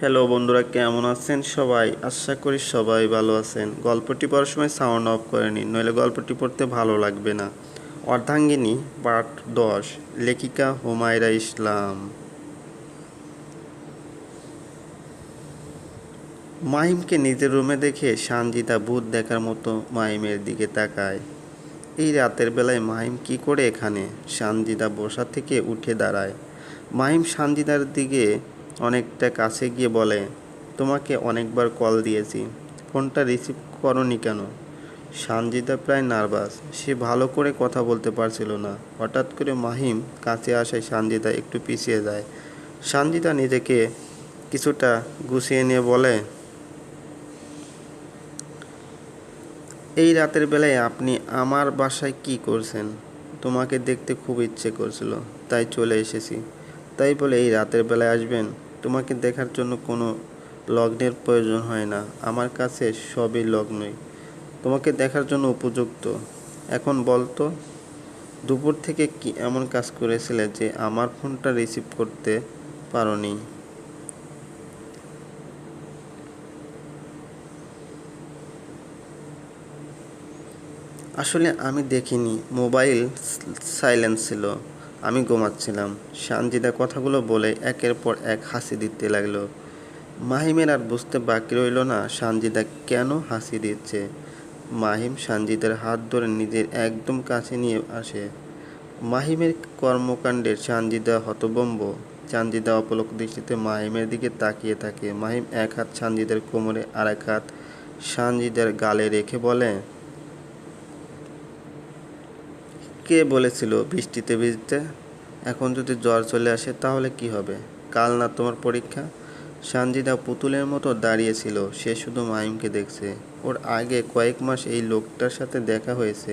Hello বন্ধুরা, কেমন আছেন সবাই? আশা করি সবাই ভালো আছেন। গল্পটি পড়ার সময় সাউন্ড অফ করে নিন, নইলে গল্পটি পড়তে ভালো লাগবে না। অর্ধাঙ্গিনী পার্ট দশ, লেখিকা হুমায়রা ইসলাম। মাহিমকে নিজের রুমে দেখে সানজিদা ভূত দেখার মতো মাহিমের দিকে তাকায়। এই রাতের বেলায় মাহিম কি করে এখানে? সানজিদা বসা থেকে উঠে দাঁড়ায়। মাহিম সানজিদার দিকে অনেকটা কাছে গিয়ে বলে, তোমাকে অনেকবার কল দিয়েছি। ফোনটা রিসিভ করনি কেন? সানজিদা প্রায় নার্ভাস। সে ভালো করে কথা বলতে পারছিল না। হঠাৎ করে মাহিম কাছে আসায় সানজিদা একটু পিছিয়ে যায়। সানজিদা নিজেকে কিছুটা গুছিয়ে নিয়ে বলে, এই রাতের বেলায় আপনি আমার বাসায় কি করছেন? তোমাকে দেখতে খুব ইচ্ছে করছিল, তাই চলে এসেছি। তাই বলে এই রাতের বেলায় আসবেন? তোমাকে দেখার জন্য কোনো লগ্নের প্রয়োজন হয় না। আমার কাছে সবই লগ্নই। তোমাকে দেখার জন্য উপযুক্ত। এখন বলতো দুপুর থেকে কি এমন কাজ করেছিলে যে আমার ফোনটা রিসিভ করতে পারোনি? আসলে আমি দেখিনি। মোবাইল সাইলেন্স ছিল। আমি ঘুমাচ্ছিলাম। সানজিদা কথাগুলো বলে একের পর এক হাসি দিতে লাগল। মাহিমের আর বুঝতে বাকি রইল না সানজিদা কেন হাসি দিচ্ছে। মাহিম সানজিদার হাত ধরে নিজের একদম কাছে নিয়ে আসে। মাহিমের কর্মকাণ্ডের সানজিদা হতবম্ব সানজিদা অপলক দৃষ্টিতে মাহিমের দিকে তাকিয়ে থাকে। মাহিম এক হাত সানজিদার কোমরে আর এক হাত সানজিদার গালে রেখে বলে কে বলেছিল বৃষ্টিতে ভিজতে? এখন যদি জ্বর চলে আসে তাহলে কি হবে? কাল না তোমার পরীক্ষা? সানজিদা পুতুলের মতো দাঁড়িয়েছিল সে শুধু মাইমকে দেখছে। ওর আগে কয়েক মাস এই লোকটার সাথে দেখা হয়েছে,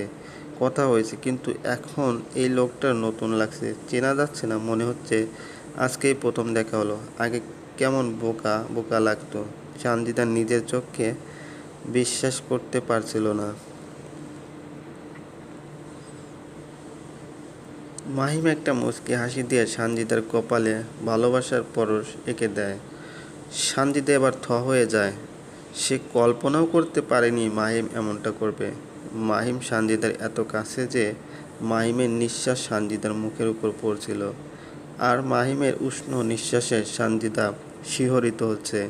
কথা হয়েছে, কিন্তু এখন এই লোকটার নতুন লাগছে। চেনা যাচ্ছে না, মনে হচ্ছে আজকেই প্রথম দেখা হলো। আগে কেমন বোকা বোকা লাগতো। সানজিদা নিজের চোখকে বিশ্বাস করতে পারছিল না। মাহিম একটা মুচকি হাসি দিয়ে সানজিদার কপালে ভালোবাসার পরশ এঁকে দেয়। সানজিদা এবার থ হয়ে যায়। সে কল্পনাও করতে পারেনি মাহিম এমনটা করবে। মাহিম সানজিদার এত কাছে যে মাহিমের নিঃশ্বাস সানজিদার মুখের উপর পড়ছিল। আর মাহিমের উষ্ণ নিঃশ্বাসে সানজিদা শিহরিত হচ্ছে।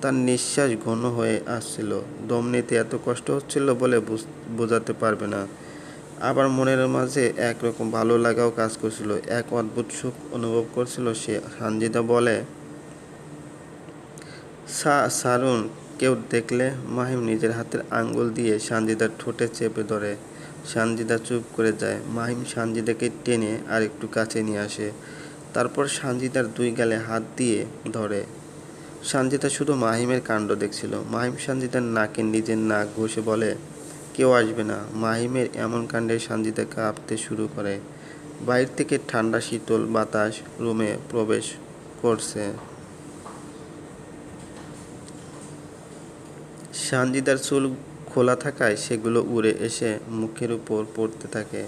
তার নিঃশ্বাস ঘন হয়ে আসছিল। দম নিতে এত কষ্ট হচ্ছিল বলে বুঝ- বোঝাতে পারবে না। আবার মনের মাঝে একরকম ভালো লাগাও কাজ করছিল। এক অদ্ভুত সুখ অনুভব করছিল সে সানজিদা বলে, সা, সারুন, কেউ দেখলে? মাহিম নিজের হাতের আঙ্গুল দিয়ে সানজিদার ঠোঁটে চেপে ধরে। সানজিদা চুপ করে যায়। মাহিম সানজিদাকে টেনে আর একটু কাছে নিয়ে আসে। তারপর সানজিদার দুই গালে হাত দিয়ে ধরে। সানজিদা শুধু মাহিমের কাণ্ড দেখছিল। মাহিম সানজিদার নাকে নিজের নাক ঘষে বলে কেউ আসবে না। মাহিমের এমন কাণ্ডে সানজিদা কাঁপতে শুরু করে। বাইরে থেকে ঠান্ডা, শীতল বাতাস রুমে প্রবেশ করছে। সানজিদার চুল খোলা থাকায় সেগুলো উড়ে এসে মুখের উপর পড়তে থাকে।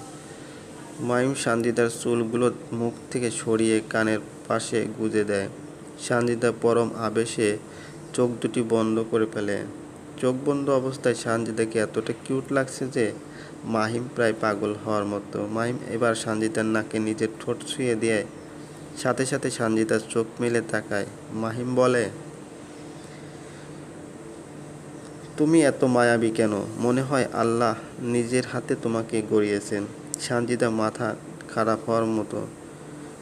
মাইম সানজিদার চুলগুলো মুখ থেকে সরিয়ে কানের পাশে গুঁজে দেয়। সানজিদা পরম আবেশে চোখ দুটি বন্ধ করে ফেলে। চোখ বন্ধ অবস্থায় সানজিদাকে এতটা কিউট লাগছে যে মাহিম প্রায় পাগল হওয়ার মতো। মাহিম এবার সানজিদার নাকে নিজের ঠোঁট ছুঁয়ে দিয়ে সাথে সাথে সানজিদার চোখ মেলে তাকায়। মাহিম বলে, তুমি এত মায়াবী কেন? মনে হয় আল্লাহ নিজের হাতে তোমাকে গড়িয়েছেন। সানজিদা মাথা খারাপ হওয়ার মতো।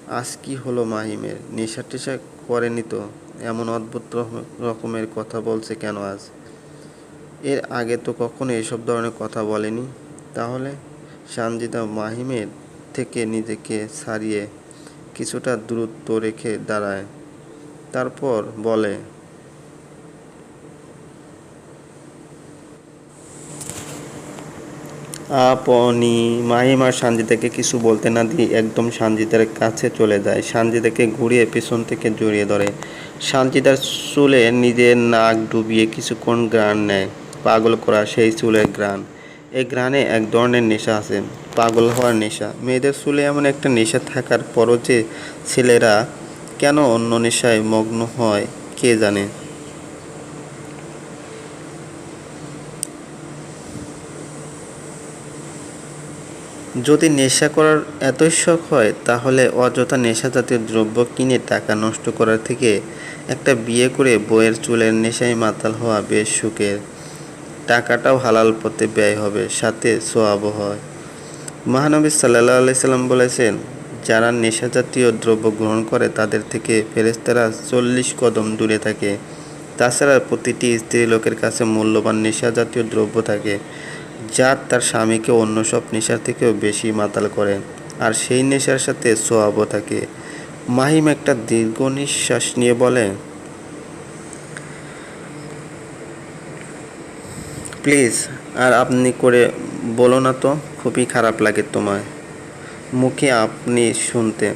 আজ কি হলো মাহিমের? নেশা টেশা করেনি তো? এমন অদ্ভুত রকম- রকমের কথা বলছে কেন আজ? এর আগে তো কখনো এসব ধরনের কথা বলেনি। তাহলে সানজিদা মাহিমের থেকে নিজেকে ছাড়িয়ে কিছুটা দূরত্ব রেখে দাঁড়ায়। তারপর বলে, আপনি মাহিম আর সানজিদাকে কিছু বলতে না দিয়ে একদম সানজিদার কাছে চলে যায়। সানজিদাকে ঘুরিয়ে পেছন থেকে জড়িয়ে ধরে। সানজিদার চুলে নিজের নাক ডুবিয়ে কিছুক্ষণ গ্রান নেয়। পাগল করা সেই চুলের গ্রান এই গ্রানে এক ধরনের নেশা আছে, পাগল হওয়ার নেশা। মেয়েদের চুলে এমন একটা নেশা থাকার পরও যে ছেলেরা কেন অন্য নেশায় মগ্ন হয়, কে জানে? যদি নেশা করার এতই শখ হয়, তাহলে অযথা নেশা জাতীয় দ্রব্য কিনে টাকা নষ্ট করার থেকে একটা বিয়ে করে বইয়ের চুলের নেশায় মাতাল হওয়া বেশ সুখের। টাকাটাও হালাল পথে ব্যয় হবে, সাথে সোয়াবও হয়। মহানবী সাল্লাহ আলাইসাল্লাম বলেছেন, যারা নেশা জাতীয় দ্রব্য গ্রহণ করে, তাদের থেকে ফেরেস্তারা চল্লিশ কদম দূরে থাকে। তাছাড়া প্রতিটি স্ত্রী লোকের কাছে মূল্যবান নেশা জাতীয় দ্রব্য থাকে, যা তার স্বামীকে অন্য সব নেশার থেকেও বেশি মাতাল করে, আর সেই নেশার সাথে সোয়াবও থাকে। মাহিম একটা দীর্ঘ নিঃশ্বাস নিয়ে বলে প্লিজ, আর আপনি করে বলো না তো, খুবই খারাপ লাগে তোমায়। মুখে আপনি শুনতে।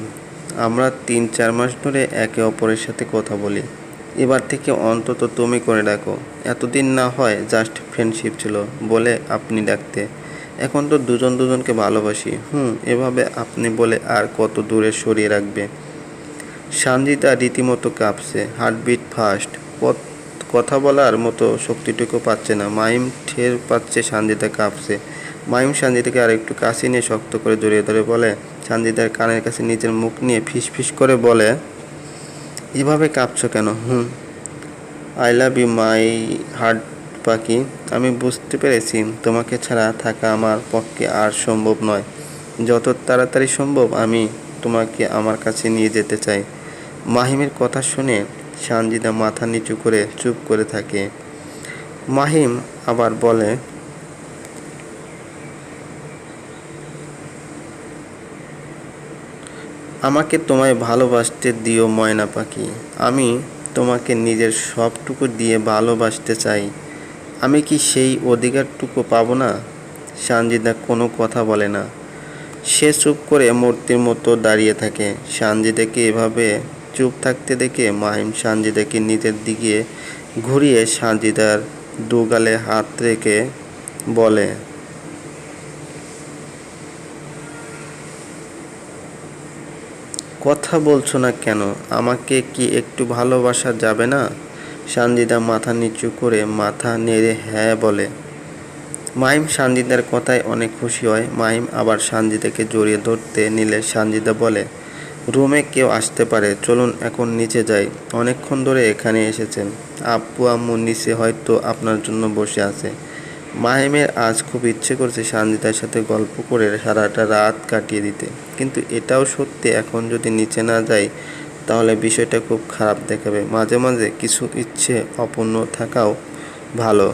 আমরা তিন, চার মাস ধরে একে অপরের সাথে কথা বলি। এবার থেকে অন্তত তুমি করে ডাকো। এতদিন না হয় জাস্ট ফ্রেন্ডশিপ ছিল, বলে আপনি ডাকতে। এখন তো দুজন দুজনকে ভালোবাসি। হুম, এভাবে আপনি বলে আর কত দূরে সরিয়ে রাখবে। সানজিদা রীতিমতো কাঁপছে হার্টবিট ফাস্ট কথা বলার মতো শক্তিটুকু পাচ্ছে না। মাইম ঠের পাচ্ছে সানজিদা কাঁপছে। মাইম সানজিদাকে আর একটু কাছে নিয়ে শক্ত করে জড়িয়ে ধরে বলে, সানজিদার কানের কাছে নিজের মুখ নিয়ে ফিস ফিস করে বলে, এভাবে কাঁপছো কেন? হুম। I love you my heart পাখি। আমি বুঝতে পেরেছি, তোমাকে ছাড়া থাকা আমার পক্ষে আর সম্ভব নয়। যত তাড়াতাড়ি সম্ভব আমি তোমাকে আমার কাছে নিয়ে যেতে চাই। মাহিমের কথা শুনে সানজিদা মাথা নিচু করে চুপ করে থাকে। মাহিম আবার বলে, আমাকে তোমায় ভালোবাসতে দিও ময়না পাখি। আমি তোমাকে নিজের সবটুকু দিয়ে ভালোবাসতে চাই। আমি কি সেই অধিকারটুকু পাবো না? সানজিদা কোনো কথা বলে না। সে চুপ করে মূর্তির মতো দাঁড়িয়ে থাকে। সানজিদাকে এভাবে চুপ থাকতে দেখে মাহিম সানজিদাকে নিজের দিকে ঘুরিয়ে সানজিদার দুগালে হাত রেখে বলে, কথা বলছো না কেন? আমাকে কি একটু ভালোবাসা যাবে না? সানজিদা মাথা নিচু করে মাথা নেড়ে হ্যাঁ বলে। মাহিম সানজিদার কথায় অনেক খুশি হয়। মাহিম আবার সানজিদাকে জড়িয়ে ধরতে নিলে সানজিদা বলে রুমে কেউ আসতে পারে। চলুন এখন নিচে যাই। অনেকক্ষণ ধরে এখানে এসেছেন। আব্বু আম্মু নিচে হয়তো আপনার জন্য বসে আছে। মাহিমের আজ খুব ইচ্ছে করছে সানজিদার সাথে গল্প করে সারাটা রাত কাটিয়ে দিতে। কিন্তু এটাও সত্যি, এখন যদি নিচে না যাই, তাহলে বিষয়টা খুব খারাপ দেখাবে। মাঝে মাঝে কিছু ইচ্ছে অপূর্ণ থাকাও ভালো।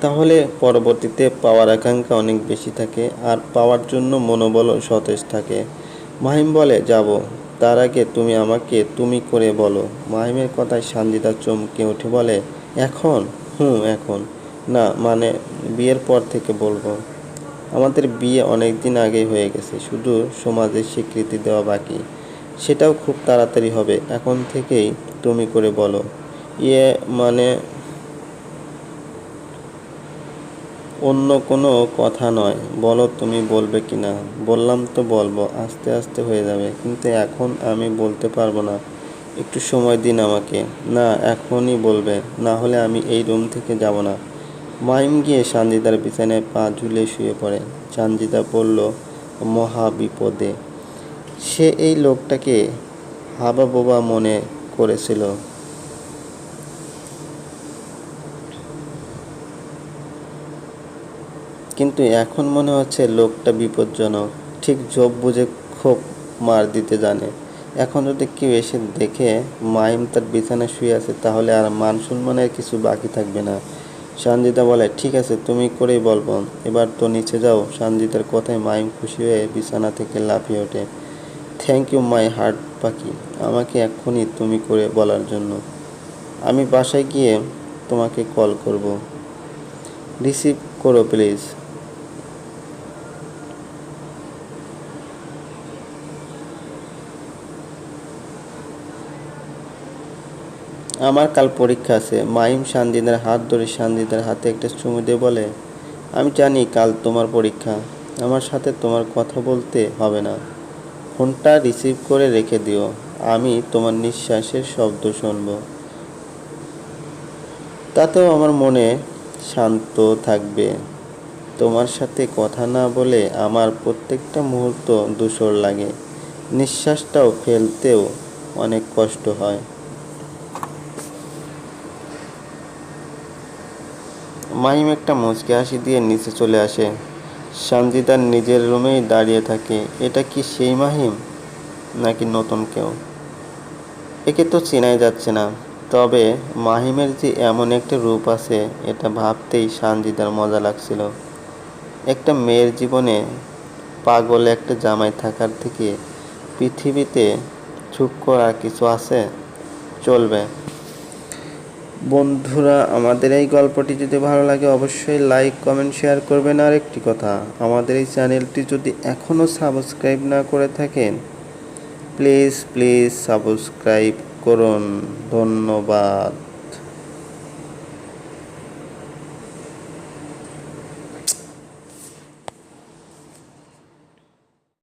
তাহলে পরবর্তীতে পাওয়ার আকাঙ্ক্ষা অনেক বেশি থাকে আর পাওয়ার জন্য মনোবলও সতেজ থাকে। মাহিম বলে, যাব। তার আগে তুমি আমাকে তুমি করে বলো। মাহিমের কথায় সানজিদা চমকে উঠে বলে, এখন? হুম, এখন। না মানে বিয়ের পর থেকে বলব। আমাদের বিয়ে অনেক দিন আগেই হয়ে গেছে। শুধু সমাজের স্বীকৃতি দেওয়া বাকি। সেটাও খুব তাড়াতাড়ি হবে। এখন থেকেই তুমি করে বলো। ইয়ে মানে অন্য কোনো কথা নয়। বলো তুমি বলবে কি না বললাম তো বলব, আস্তে আস্তে হয়ে যাবে। কিন্তু এখন আমি বলতে পারব না। একটু সময় দিন আমাকে। না, এখনই বলবে। না হলে আমি এই রুম থেকে যাব না। মাইম গিয়ে সানজিদার বিছানায় পা ঝুলে শুয়ে পড়ে। সানজিদা পড়ল মহা বিপদে। সে এই লোকটাকে হাবা বোবা মনে করেছিল। কিন্তু এখন মনে হচ্ছে লোকটা বিপজ্জনক। ঠিক জব বুঝে খুব মার দিতে জানে। এখন যদি কেউ এসে দেখে মাইম তার বিছানায় শুয়ে আছে, তাহলে আর মান সম্মানের কিছু বাকি থাকবে না। সঞ্জিতা বলে, ঠিক আছে, তুমি করেই বলব এবার তো নিচে যাও। সঞ্জিতার কথায় মাইম খুশি হয়ে বিছানা থেকে লাফিয়ে ওঠে। থ্যাংক ইউ মাই হার্ট পাখি। আমাকে এক্ষুনি তুমি করে বলার জন্য। আমি বাসায় গিয়ে তোমাকে কল করব। রিসিভ করো প্লিজ আমার কাল পরীক্ষা আছে। মাহিম সানজিদার হাত ধরে সানজিদার হাতে একটা চুমু দিয়ে বলে, আমি জানি কাল তোমার পরীক্ষা। আমার সাথে তোমার কথা বলতে হবে না। ফোনটা রিসিভ করে রেখে দিও। আমি তোমার নিঃশ্বাসের শব্দ শুনব। তাতেও আমার মনে শান্ত থাকবে। তোমার সাথে কথা না বলে আমার প্রত্যেকটা মুহূর্ত দূষর লাগে। নিঃশ্বাসটাও ফেলতেও অনেক কষ্ট হয়। মাহিম একটা মুচকে হাসি দিয়ে নিচে চলে আসে। সঞ্জিতার নিজের রুমেই দাঁড়িয়ে থাকে। এটা কি সেই মাহিম? নাকি নতুন কেউ? একে তো চেনাই যাচ্ছে না। তবে মাহিমের যে এমন একটা রূপ আছে, এটা ভাবতেই সানজিদার মজা লাগছিল। একটা মেয়ের জীবনে পাগল একটা জামাই থাকার থেকে পৃথিবীতে চুপ করার কিছু আছে? চলবে। বন্ধুরা, আমাদের এই গল্পটি যদি ভালো লাগে অবশ্যই লাইক কমেন্ট শেয়ার করবেন। আর একটি কথা, আমাদের এই চ্যানেলটি যদি এখনও সাবস্ক্রাইব না করে থাকেন প্লিজ প্লিজ সাবস্ক্রাইব করুন। ধন্যবাদ।